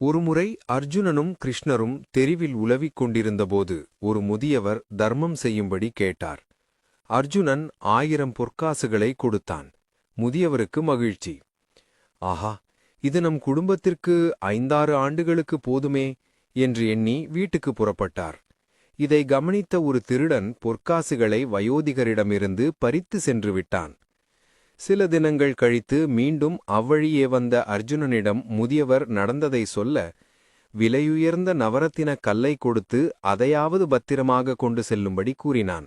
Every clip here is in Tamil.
ஒருமுறை அர்ஜுனனும் கிருஷ்ணரும் தெருவில் உலவிக் கொண்டிருந்தபோது ஒரு முதியவர் தர்மம் செய்யும்படி கேட்டார். அர்ஜுனன் ஆயிரம் பொற்காசுகளை கொடுத்தான். முதியவருக்கு மகிழ்ச்சி. ஆஹா இது நம் குடும்பத்திற்கு ஐந்தாறு ஆண்டுகளுக்கு போதுமே என்று எண்ணி வீட்டுக்கு புறப்பட்டார். இதை கவனித்த ஒரு திருடன் பொற்காசுகளை வயோதிகரிடமிருந்து பறித்து சென்று விட்டான். சில தினங்கள் கழித்து மீண்டும் அவ்வழியே வந்த அர்ஜுனனிடம் முதியவர் நடந்ததை சொல்ல விலையுயர்ந்த நவரத்தின கல்லை கொடுத்து அதையாவது பத்திரமாக கொண்டு செல்லும்படி கூறினான்.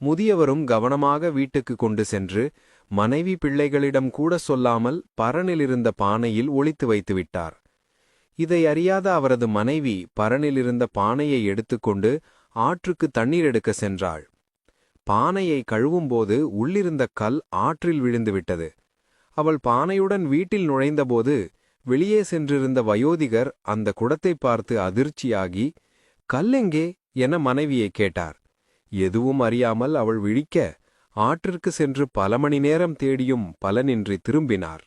முதியவரும் கவனமாக வீட்டுக்கு கொண்டு சென்று மனைவி பிள்ளைகளிடம் கூட சொல்லாமல் பரனிலிருந்த பானையில் ஒளித்து வைத்துவிட்டார் இதை அறியாத அவரது மனைவி பரனிலிருந்த பானையை எடுத்துக்கொண்டு ஆற்றுக்கு தண்ணீர் எடுக்க சென்றாள். பானையை கழுவும்போது உள்ளிருந்த கல் ஆற்றில் விழுந்துவிட்டது. அவள் பானையுடன் வீட்டில் நுழைந்தபோது வெளியே சென்றிருந்த வயோதிகர் அந்த குடத்தை பார்த்து அதிர்ச்சியாகி கல்லெங்கே என மனைவியை கேட்டார். எதுவும் அறியாமல் அவள் விழிக்க ஆற்றிற்கு சென்று பல மணி நேரம் தேடியும் பலனின்றி திரும்பினார்.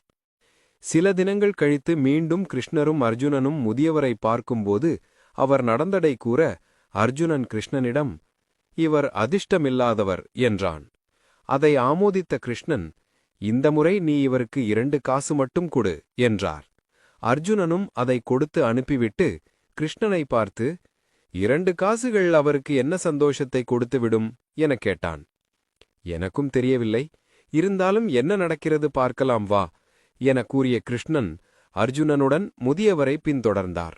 சில தினங்கள் கழித்து மீண்டும் கிருஷ்ணரும் அர்ஜுனனும் முதியவரை பார்க்கும்போது அவர் நடந்தடை கூற அர்ஜுனன் கிருஷ்ணனிடம் இவர் அதிர்ஷ்டமில்லாதவர் என்றான். அதை ஆமோதித்த கிருஷ்ணன் இந்த முறை நீ இவருக்கு இரண்டு காசு மட்டும் கொடு என்றார். அர்ஜுனனும் அதை கொடுத்து அனுப்பிவிட்டு கிருஷ்ணனை பார்த்து இரண்டு காசுகள் அவருக்கு என்ன சந்தோஷத்தை கொடுத்துவிடும் எனக் கேட்டான். எனக்கும் தெரியவில்லை. இருந்தாலும் என்ன நடக்கிறது பார்க்கலாம் வா என கூறிய கிருஷ்ணன் அர்ஜுனனுடன் முதியவரை பின்தொடர்ந்தார்.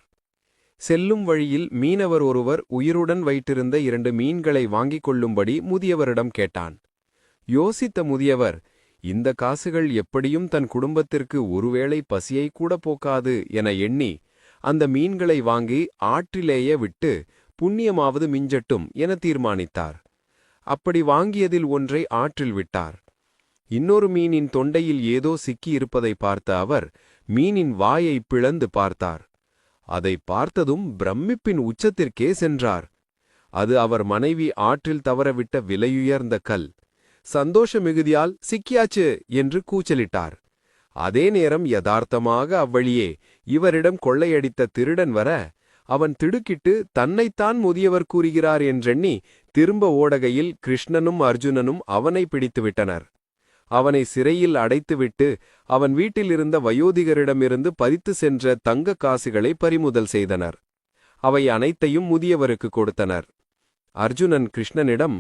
செல்லும் வழியில் மீனவர் ஒருவர் உயிருடன் வைத்திருந்த இரண்டு மீன்களை வாங்கிக் கொள்ளும்படி முதியவரிடம் கேட்டான். யோசித்த முதியவர் இந்த காசுகள் எப்படியும் தன் குடும்பத்திற்கு ஒருவேளை பசியை கூட போக்காது என எண்ணி அந்த மீன்களை வாங்கி ஆற்றிலேயே விட்டு புண்ணியமாவது மிஞ்சட்டும் என தீர்மானித்தார். அப்படி வாங்கியதில் ஒன்றை ஆற்றில் விட்டார். இன்னொரு மீனின் தொண்டையில் ஏதோ சிக்கியிருப்பதை பார்த்த அவர் மீனின் வாயை பிளந்து பார்த்தார். அதை பார்த்ததும் பிரமிப்பின் உச்சத்திற்கே சென்றார். அது அவர் மனைவி ஆற்றில் தவறவிட்ட விலையுயர்ந்த கல். சந்தோஷ மிகுதியால் சிக்கியாச்சு என்று கூச்சலிட்டார். அதே நேரம் யதார்த்தமாக அவ்வழியே இவரிடம் கொள்ளையடித்த திருடன் வர அவன் திடுக்கிட்டு தன்னைத்தான் முதியவர் கூறுகிறார் என்றெண்ணி திரும்ப ஓடகையில் கிருஷ்ணனும் அர்ஜுனனும் அவனை பிடித்துவிட்டனர். அவனை சிறையில் அடைத்துவிட்டு அவன் வீட்டிலிருந்த வயோதிகரிடமிருந்து பறித்து சென்ற தங்க காசுகளை பறிமுதல் செய்தனர். அவை அனைத்தையும் முதியவருக்கு கொடுத்தனர். அர்ஜுனன் கிருஷ்ணனிடம்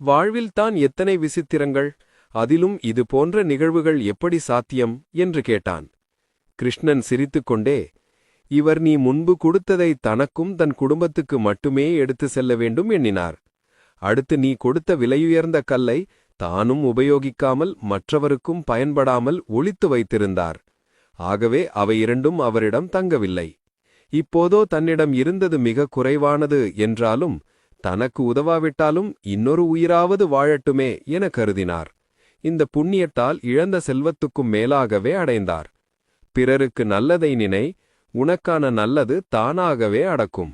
வாழ்வில்தான் எத்தனை விசித்திரங்கள் அதிலும் இது போன்ற நிகழ்வுகள் எப்படி சாத்தியம்? என்று கேட்டான். கிருஷ்ணன் சிரித்துக்கொண்டே இவர் நீ முன்பு கொடுத்ததை தனக்கும் தன் குடும்பத்துக்கு மட்டுமே எடுத்து செல்ல வேண்டும் எண்ணினார். அடுத்து நீ கொடுத்த விலையுயர்ந்த கல்லை தானும் உபயோகிக்காமல் மற்றவருக்கும் பயன்படாமல் ஒளித்து வைத்திருந்தார். ஆகவே அவை இரண்டும் அவரிடம் தங்கவில்லை. இப்போதோ தன்னிடம் இருந்தது மிக குறைவானது என்றாலும் தனக்கு உதவாவிட்டாலும் இன்னொரு உயிராவது வாழட்டுமே என கருதினார். இந்த புண்ணியத்தால் இழந்த செல்வத்துக்கும் மேலாகவே அடைந்தார். பிறருக்கு நல்லதை நினை உனக்கான நல்லது தானாகவே அடக்கும்.